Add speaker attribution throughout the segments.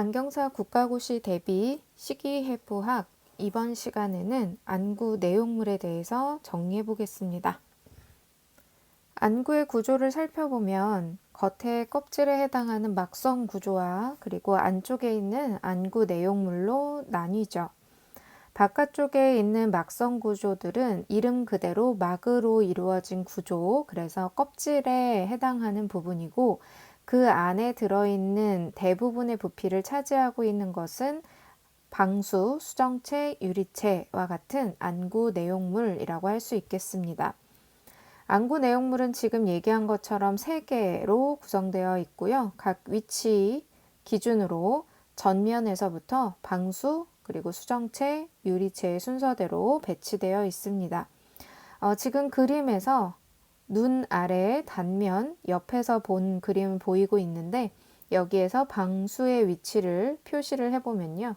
Speaker 1: 안경사 국가고시 대비 시기해부학 이번 시간에는 안구 내용물에 대해서 정리해 보겠습니다. 안구의 구조를 살펴보면 겉에 껍질에 해당하는 막성 구조와 그리고 안쪽에 있는 안구 내용물로 나뉘죠. 바깥쪽에 있는 막성 구조들은 이름 그대로 막으로 이루어진 구조, 그래서 껍질에 해당하는 부분이고 그 안에 들어있는 대부분의 부피를 차지하고 있는 것은 방수, 수정체, 유리체와 같은 안구 내용물이라고 할 수 있겠습니다. 안구 내용물은 지금 얘기한 것처럼 세 개로 구성되어 있고요. 각 위치 기준으로 전면에서부터 방수, 그리고 수정체, 유리체의 순서대로 배치되어 있습니다. 어, 지금 그림에서 눈 아래 단면 옆에서 본 그림 보이고 있는데 여기에서 방수의 위치를 표시를 해보면요.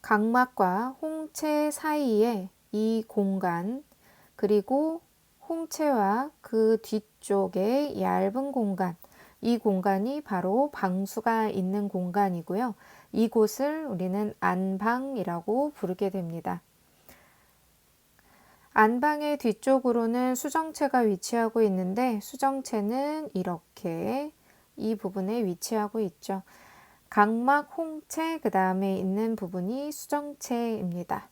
Speaker 1: 각막과 홍채 사이에 이 공간 그리고 홍채와 그 뒤쪽에 얇은 공간 이 공간이 바로 방수가 있는 공간이고요. 이곳을 우리는 안방이라고 부르게 됩니다. 안방의 뒤쪽으로는 수정체가 위치하고 있는데 수정체는 이렇게 이 부분에 위치하고 있죠. 각막, 홍채, 그 다음에 있는 부분이 수정체입니다.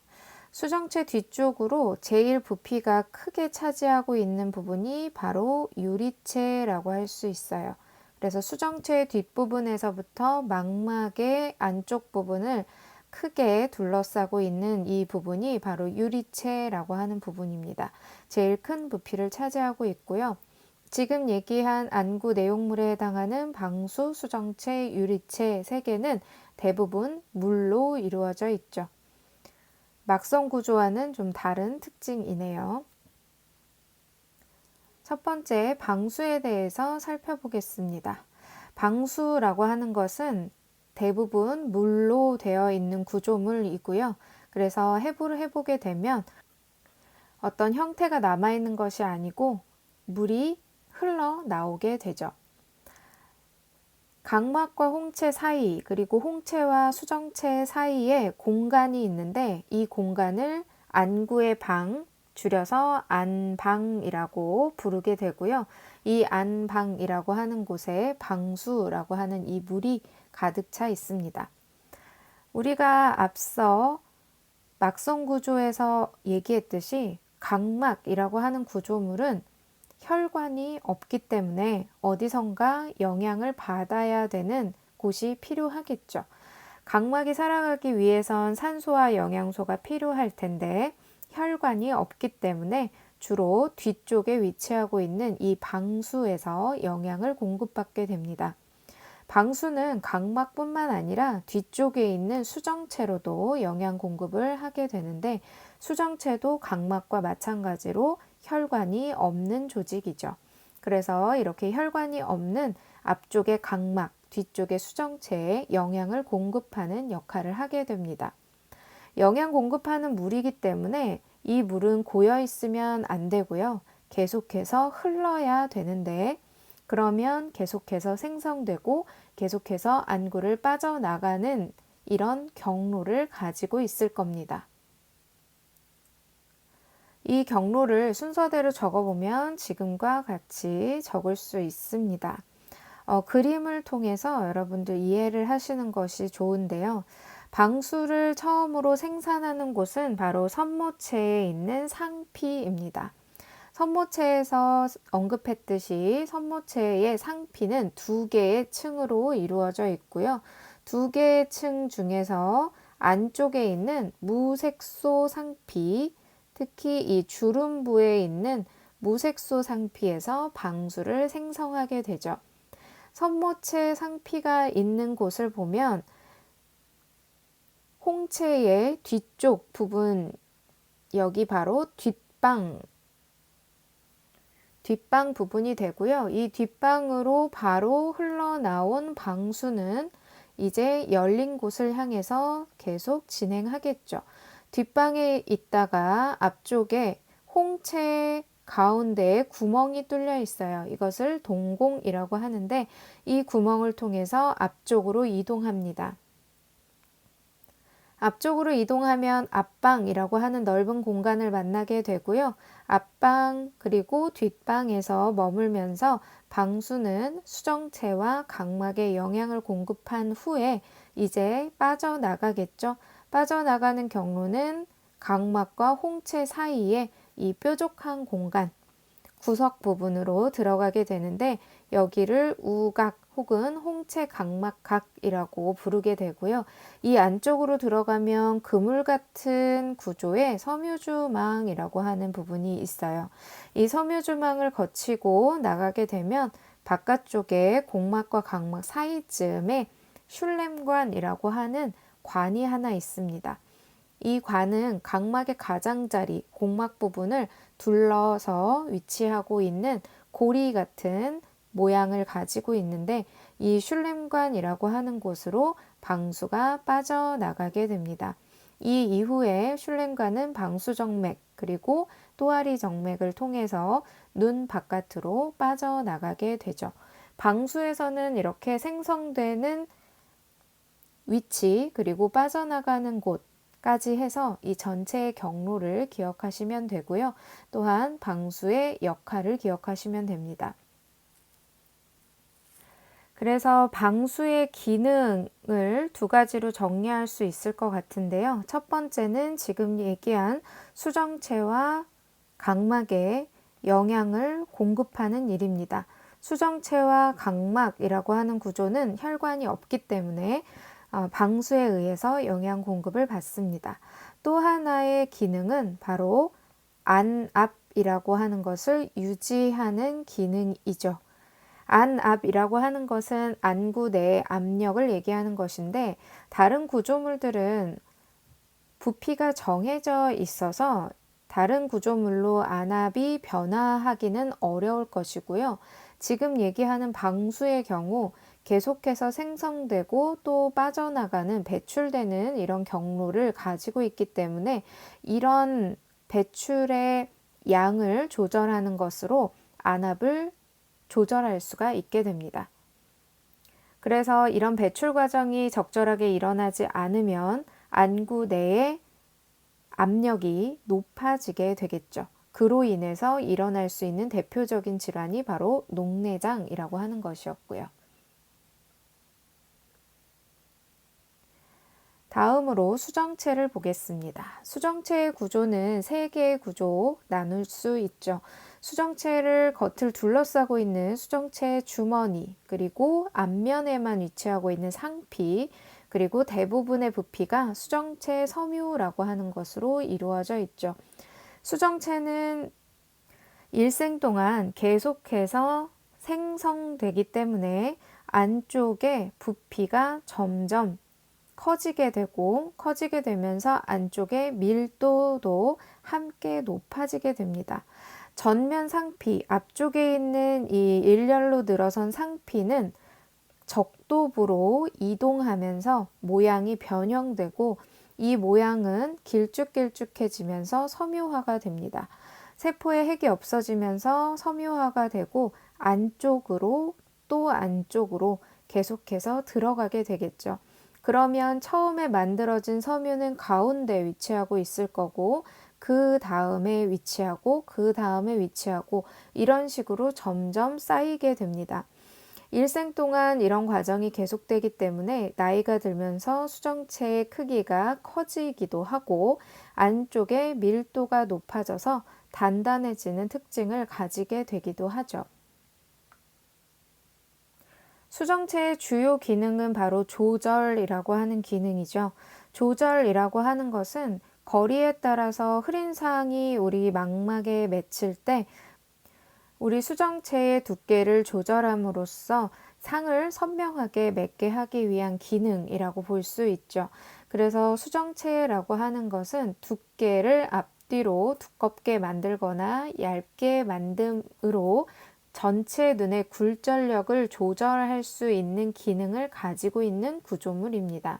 Speaker 1: 수정체 뒤쪽으로 제일 부피가 크게 차지하고 있는 부분이 바로 유리체라고 할 수 있어요. 그래서 수정체 뒷부분에서부터 망막의 안쪽 부분을 크게 둘러싸고 있는 이 부분이 바로 유리체라고 하는 부분입니다. 제일 큰 부피를 차지하고 있고요. 지금 얘기한 안구 내용물에 해당하는 방수, 수정체, 유리체 세 개는 대부분 물로 이루어져 있죠. 막성 구조와는 좀 다른 특징이네요. 첫 번째, 방수에 대해서 살펴보겠습니다. 방수라고 하는 것은 대부분 물로 되어 있는 구조물이고요. 그래서 해부를 해보게 되면 어떤 형태가 남아있는 것이 아니고 물이 흘러 나오게 되죠. 각막과 홍채 사이 그리고 홍채와 수정체 사이에 공간이 있는데 이 공간을 안구의 방 줄여서 안방이라고 부르게 되고요. 이 안방이라고 하는 곳에 방수라고 하는 이 물이 가득 차 있습니다. 우리가 앞서 막성 구조에서 얘기했듯이 각막이라고 하는 구조물은 혈관이 없기 때문에 어디선가 영향을 받아야 되는 곳이 필요하겠죠. 각막이 살아가기 위해선 산소와 영양소가 필요할 텐데 혈관이 없기 때문에 주로 뒤쪽에 위치하고 있는 이 방수에서 영양을 공급받게 됩니다. 방수는 각막뿐만 아니라 뒤쪽에 있는 수정체로도 영양 공급을 하게 되는데 수정체도 각막과 마찬가지로 혈관이 없는 조직이죠. 그래서 이렇게 혈관이 없는 앞쪽의 각막, 뒤쪽의 수정체에 영양을 공급하는 역할을 하게 됩니다. 영양 공급하는 물이기 때문에 이 물은 고여 있으면 안 되고요. 계속해서 흘러야 되는데 그러면 계속해서 생성되고 계속해서 안구를 빠져나가는 이런 경로를 가지고 있을 겁니다. 이 경로를 순서대로 적어보면 지금과 같이 적을 수 있습니다. 어, 그림을 통해서 여러분들 이해를 하시는 것이 좋은데요. 방수를 처음으로 생산하는 곳은 바로 선모체에 있는 상피입니다. 선모체에서 언급했듯이 선모체의 상피는 두 개의 층으로 이루어져 있고요. 두 개의 층 중에서 안쪽에 있는 무색소 상피, 특히 이 주름부에 있는 무색소 상피에서 방수를 생성하게 되죠. 선모체 상피가 있는 곳을 보면 홍채의 뒤쪽 부분 여기 바로 뒷방 뒷방 부분이 되고요. 이 뒷방으로 바로 흘러나온 방수는 이제 열린 곳을 향해서 계속 진행하겠죠. 뒷방에 있다가 앞쪽에 홍채 가운데에 구멍이 뚫려 있어요. 이것을 동공이라고 하는데 이 구멍을 통해서 앞쪽으로 이동합니다. 앞쪽으로 이동하면 앞방이라고 하는 넓은 공간을 만나게 되고요. 앞방 그리고 뒷방에서 머물면서 방수는 수정체와 각막에 영양을 공급한 후에 이제 빠져나가겠죠. 빠져나가는 경로는 각막과 홍채 사이에 이 뾰족한 공간, 구석 부분으로 들어가게 되는데 여기를 우각 혹은 홍채 각막각이라고 부르게 되고요. 이 안쪽으로 들어가면 그물 같은 구조의 섬유주망이라고 하는 부분이 있어요. 이 섬유주망을 거치고 나가게 되면 바깥쪽에 공막과 각막 사이쯤에 슐렘관이라고 하는 관이 하나 있습니다. 이 관은 각막의 가장자리, 공막 부분을 둘러서 위치하고 있는 고리 같은 모양을 가지고 있는데 이 슐렘관이라고 하는 곳으로 방수가 빠져나가게 됩니다. 이 이후에 슐렘관은 방수정맥 그리고 또아리 정맥을 통해서 눈 바깥으로 빠져나가게 되죠. 방수에서는 이렇게 생성되는 위치 그리고 빠져나가는 곳까지 해서 이 전체의 경로를 기억하시면 되고요. 또한 방수의 역할을 기억하시면 됩니다. 그래서 방수의 기능을 두 가지로 정리할 수 있을 것 같은데요. 첫 번째는 지금 얘기한 수정체와 각막에 영양을 공급하는 일입니다. 수정체와 각막이라고 하는 구조는 혈관이 없기 때문에 어, 방수에 의해서 영양 공급을 받습니다. 또 하나의 기능은 바로 안압이라고 하는 것을 유지하는 기능이죠. 안압이라고 하는 것은 안구 내의 압력을 얘기하는 것인데 다른 구조물들은 부피가 정해져 있어서 다른 구조물로 안압이 변화하기는 어려울 것이고요. 지금 얘기하는 방수의 경우 계속해서 생성되고 또 빠져나가는 배출되는 이런 경로를 가지고 있기 때문에 이런 배출의 양을 조절하는 것으로 안압을 조절할 수가 있게 됩니다. 그래서 이런 배출 과정이 적절하게 일어나지 않으면 안구 내에 압력이 높아지게 되겠죠. 그로 인해서 일어날 수 있는 대표적인 질환이 바로 녹내장이라고 하는 것이었고요. 다음으로 수정체를 보겠습니다. 수정체의 구조는 세 개의 구조 나눌 수 있죠. 수정체를 겉을 둘러싸고 있는 수정체 주머니, 그리고 앞면에만 위치하고 있는 상피, 그리고 대부분의 부피가 수정체 섬유라고 하는 것으로 이루어져 있죠. 수정체는 일생 동안 계속해서 생성되기 때문에 안쪽에 부피가 점점 커지게 되고 커지게 되면서 안쪽의 밀도도 함께 높아지게 됩니다. 전면 상피, 앞쪽에 있는 이 일렬로 늘어선 상피는 적도부로 이동하면서 모양이 변형되고 이 모양은 길쭉길쭉해지면서 섬유화가 됩니다. 세포의 핵이 없어지면서 섬유화가 되고 안쪽으로 또 안쪽으로 계속해서 들어가게 되겠죠. 그러면 처음에 만들어진 섬유는 가운데 위치하고 있을 거고 그 다음에 위치하고 그 다음에 위치하고 이런 식으로 점점 쌓이게 됩니다. 일생 동안 이런 과정이 계속되기 때문에 나이가 들면서 수정체의 크기가 커지기도 하고 안쪽에 밀도가 높아져서 단단해지는 특징을 가지게 되기도 하죠. 수정체의 주요 기능은 바로 조절이라고 하는 기능이죠. 조절이라고 하는 것은 거리에 따라서 흐린 상이 우리 망막에 맺힐 때 우리 수정체의 두께를 조절함으로써 상을 선명하게 맺게 하기 위한 기능이라고 볼 수 있죠. 그래서 수정체라고 하는 것은 두께를 앞뒤로 두껍게 만들거나 얇게 만듦으로 전체 눈의 굴절력을 조절할 수 있는 기능을 가지고 있는 구조물입니다.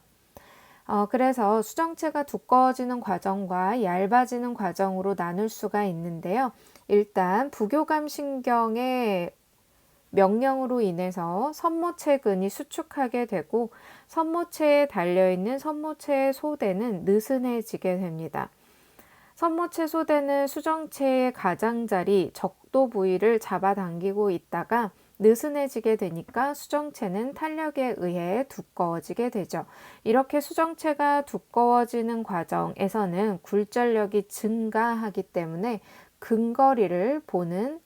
Speaker 1: 어, 그래서 수정체가 두꺼워지는 과정과 얇아지는 과정으로 나눌 수가 있는데요. 일단 부교감 신경의 명령으로 인해서 선모체근이 수축하게 되고 선모체에 달려있는 선모체의 소대는 느슨해지게 됩니다. 선모체 소대는 수정체의 가장자리 적도 부위를 잡아당기고 있다가 느슨해지게 되니까 수정체는 탄력에 의해 두꺼워지게 되죠. 이렇게 수정체가 두꺼워지는 과정에서는 굴절력이 증가하기 때문에 근거리를 보는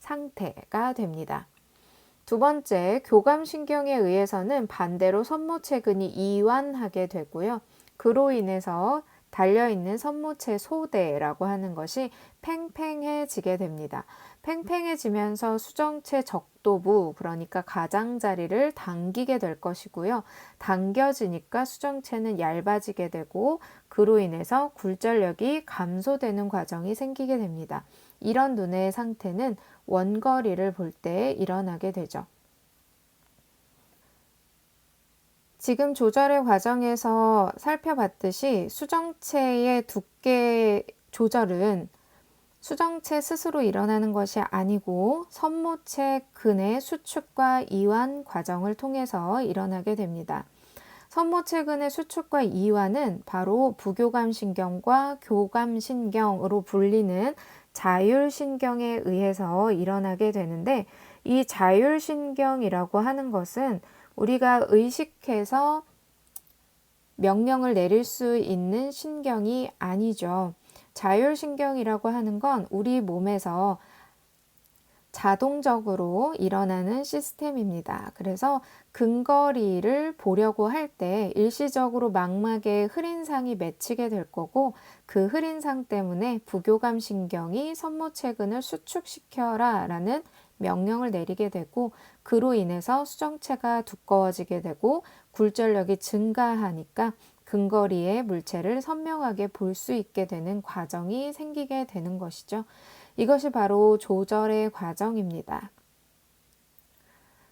Speaker 1: 상태가 됩니다. 두 번째, 교감신경에 의해서는 반대로 선모체근이 이완하게 되고요. 그로 인해서 달려있는 선모체 소대라고 하는 것이 팽팽해지게 됩니다. 팽팽해지면서 수정체 적도부, 그러니까 가장자리를 당기게 될 것이고요. 당겨지니까 수정체는 얇아지게 되고, 그로 인해서 굴절력이 감소되는 과정이 생기게 됩니다. 이런 눈의 상태는 원거리를 볼 때 일어나게 되죠. 지금 조절의 과정에서 살펴봤듯이 수정체의 두께 조절은 수정체 스스로 일어나는 것이 아니고 선모체 근의 수축과 이완 과정을 통해서 일어나게 됩니다. 선모체 근의 수축과 이완은 바로 부교감신경과 교감신경으로 불리는 자율신경에 의해서 일어나게 되는데 이 자율신경이라고 하는 것은 우리가 의식해서 명령을 내릴 수 있는 신경이 아니죠. 자율신경이라고 하는 건 우리 몸에서 자동적으로 일어나는 시스템입니다. 그래서 근거리를 보려고 할 때 일시적으로 망막에 흐린상이 맺히게 될 거고 그 흐린상 때문에 부교감 신경이 선모체근을 수축시켜라 라는 명령을 내리게 되고 그로 인해서 수정체가 두꺼워지게 되고 굴절력이 증가하니까 근거리의 물체를 선명하게 볼 수 있게 되는 과정이 생기게 되는 것이죠. 이것이 바로 조절의 과정입니다.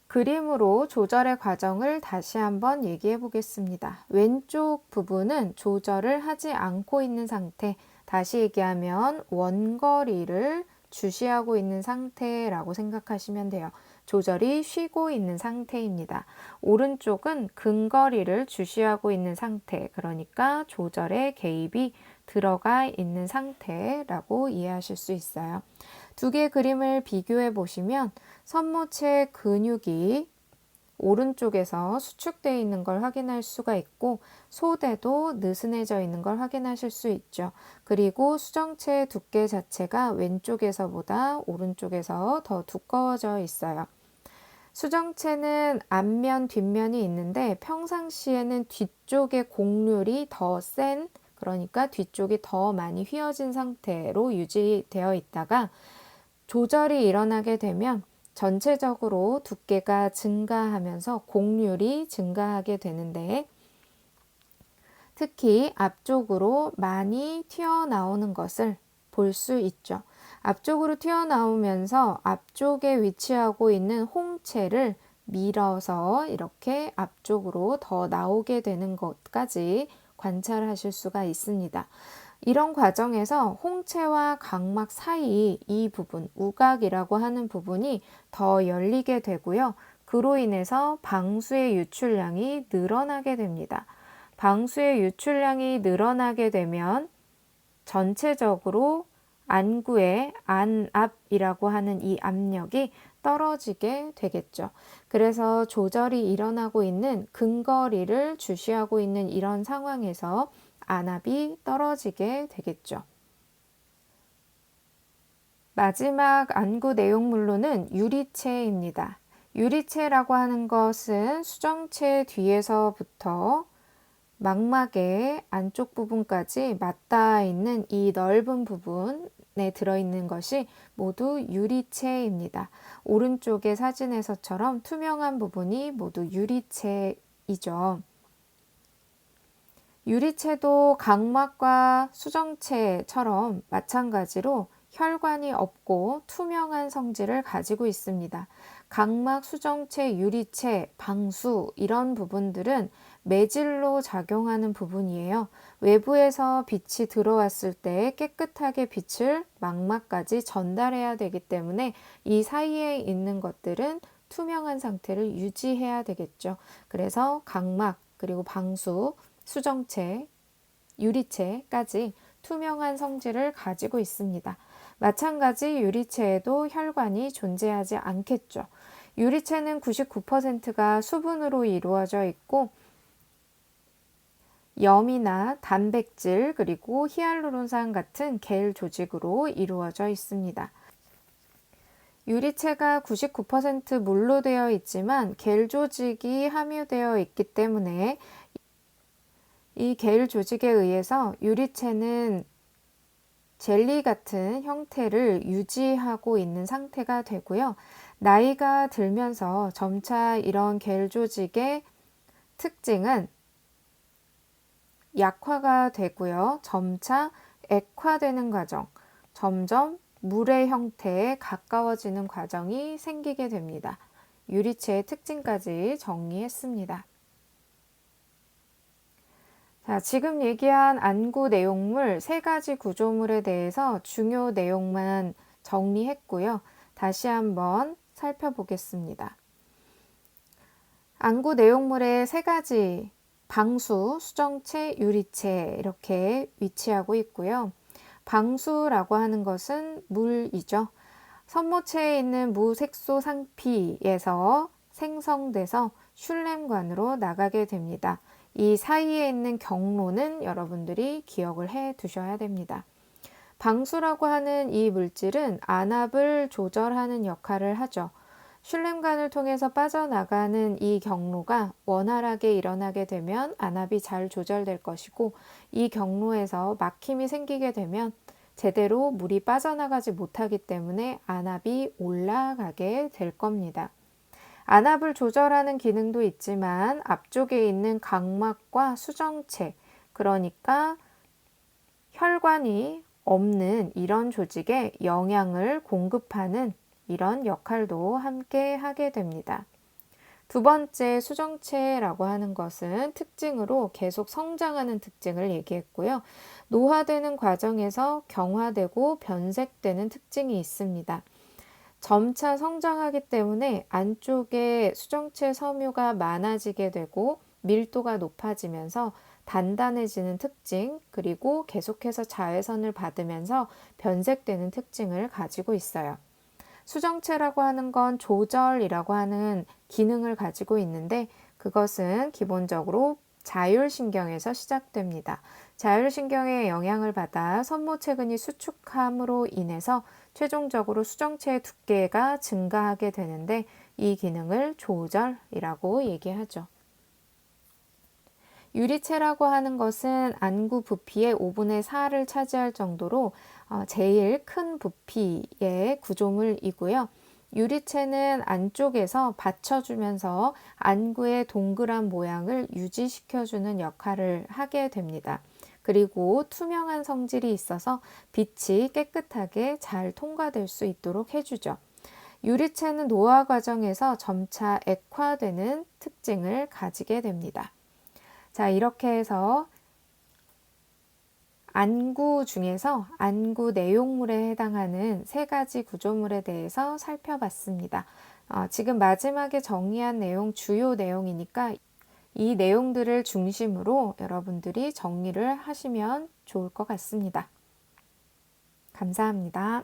Speaker 1: 그림으로 조절의 과정을 다시 한번 얘기해 보겠습니다. 왼쪽 부분은 조절을 하지 않고 있는 상태, 다시 얘기하면 원거리를 주시하고 있는 상태라고 생각하시면 돼요. 조절이 쉬고 있는 상태입니다. 오른쪽은 근거리를 주시하고 있는 상태, 그러니까 조절의 개입이 들어가 있는 상태라고 이해하실 수 있어요. 두 개의 그림을 비교해 보시면 선모체 근육이 오른쪽에서 수축되어 있는 걸 확인할 수가 있고 소대도 느슨해져 있는 걸 확인하실 수 있죠. 그리고 수정체 두께 자체가 왼쪽에서보다 오른쪽에서 더 두꺼워져 있어요. 수정체는 앞면, 뒷면이 있는데 평상시에는 뒤쪽의 곡률이 더 센, 그러니까 뒤쪽이 더 많이 휘어진 상태로 유지되어 있다가 조절이 일어나게 되면 전체적으로 두께가 증가하면서 곡률이 증가하게 되는데 특히 앞쪽으로 많이 튀어나오는 것을 볼 수 있죠. 앞쪽으로 튀어나오면서 앞쪽에 위치하고 있는 홍채를 밀어서 이렇게 앞쪽으로 더 나오게 되는 것까지 관찰하실 수가 있습니다. 이런 과정에서 홍채와 각막 사이 이 부분, 우각이라고 하는 부분이 더 열리게 되고요. 그로 인해서 방수의 유출량이 늘어나게 됩니다. 방수의 유출량이 늘어나게 되면 전체적으로 안구의 안압이라고 하는 이 압력이 떨어지게 되겠죠. 그래서 조절이 일어나고 있는 근거리를 주시하고 있는 이런 상황에서 안압이 떨어지게 되겠죠. 마지막 안구 내용물로는 유리체입니다. 유리체라고 하는 것은 수정체 뒤에서부터 망막의 안쪽 부분까지 맞닿아 있는 이 넓은 부분에 들어있는 것이 모두 유리체입니다. 오른쪽의 사진에서처럼 투명한 부분이 모두 유리체이죠. 유리체도 각막과 수정체처럼 마찬가지로 혈관이 없고 투명한 성질을 가지고 있습니다. 각막, 수정체, 유리체, 방수 이런 부분들은 매질로 작용하는 부분이에요. 외부에서 빛이 들어왔을 때 깨끗하게 빛을 망막까지 전달해야 되기 때문에 이 사이에 있는 것들은 투명한 상태를 유지해야 되겠죠. 그래서 각막, 그리고 방수, 수정체, 유리체까지 투명한 성질을 가지고 있습니다. 마찬가지 유리체에도 혈관이 존재하지 않겠죠. 유리체는 99%가 수분으로 이루어져 있고 염이나 단백질 그리고 히알루론산 같은 겔 조직으로 이루어져 있습니다. 유리체가 99% 물로 되어 있지만 겔 조직이 함유되어 있기 때문에 이겔 조직에 의해서 유리체는 젤리 같은 형태를 유지하고 있는 상태가 되고요. 나이가 들면서 점차 이런 겔 조직의 특징은 약화가 되고요. 점차 액화되는 과정, 점점 물의 형태에 가까워지는 과정이 생기게 됩니다. 유리체의 특징까지 정리했습니다. 자, 지금 얘기한 안구 내용물 세 가지 구조물에 대해서 중요 내용만 정리했고요. 다시 한번 살펴보겠습니다. 안구 내용물의 세 가지 방수, 수정체, 유리체 이렇게 위치하고 있고요. 방수라고 하는 것은 물이죠. 선모체에 있는 무색소 상피에서 생성돼서 슐렘관으로 나가게 됩니다. 이 사이에 있는 경로는 여러분들이 기억을 해 두셔야 됩니다. 방수라고 하는 이 물질은 안압을 조절하는 역할을 하죠. 슐렘관을 통해서 빠져나가는 이 경로가 원활하게 일어나게 되면 안압이 잘 조절될 것이고 이 경로에서 막힘이 생기게 되면 제대로 물이 빠져나가지 못하기 때문에 안압이 올라가게 될 겁니다. 안압을 조절하는 기능도 있지만 앞쪽에 있는 각막과 수정체, 그러니까 혈관이 없는 이런 조직에 영양을 공급하는 이런 역할도 함께 하게 됩니다. 두 번째 수정체라고 하는 것은 특징으로 계속 성장하는 특징을 얘기했고요. 노화되는 과정에서 경화되고 변색되는 특징이 있습니다. 점차 성장하기 때문에 안쪽에 수정체 섬유가 많아지게 되고 밀도가 높아지면서 단단해지는 특징, 그리고 계속해서 자외선을 받으면서 변색되는 특징을 가지고 있어요. 수정체라고 하는 건 조절이라고 하는 기능을 가지고 있는데 그것은 기본적으로 자율신경에서 시작됩니다. 자율신경의 영향을 받아 선모체근이 수축함으로 인해서 최종적으로 수정체의 두께가 증가하게 되는데 이 기능을 조절이라고 얘기하죠. 유리체라고 하는 것은 안구 부피의 5분의 4를 차지할 정도로 어, 제일 큰 부피의 구조물이고요. 유리체는 안쪽에서 받쳐주면서 안구의 동그란 모양을 유지시켜주는 역할을 하게 됩니다. 그리고 투명한 성질이 있어서 빛이 깨끗하게 잘 통과될 수 있도록 해주죠. 유리체는 노화 과정에서 점차 액화되는 특징을 가지게 됩니다. 자, 이렇게 해서 안구 중에서 안구 내용물에 해당하는 세 가지 구조물에 대해서 살펴봤습니다. 어, 지금 마지막에 정리한 내용 주요 내용이니까 이 내용들을 중심으로 여러분들이 정리를 하시면 좋을 것 같습니다. 감사합니다.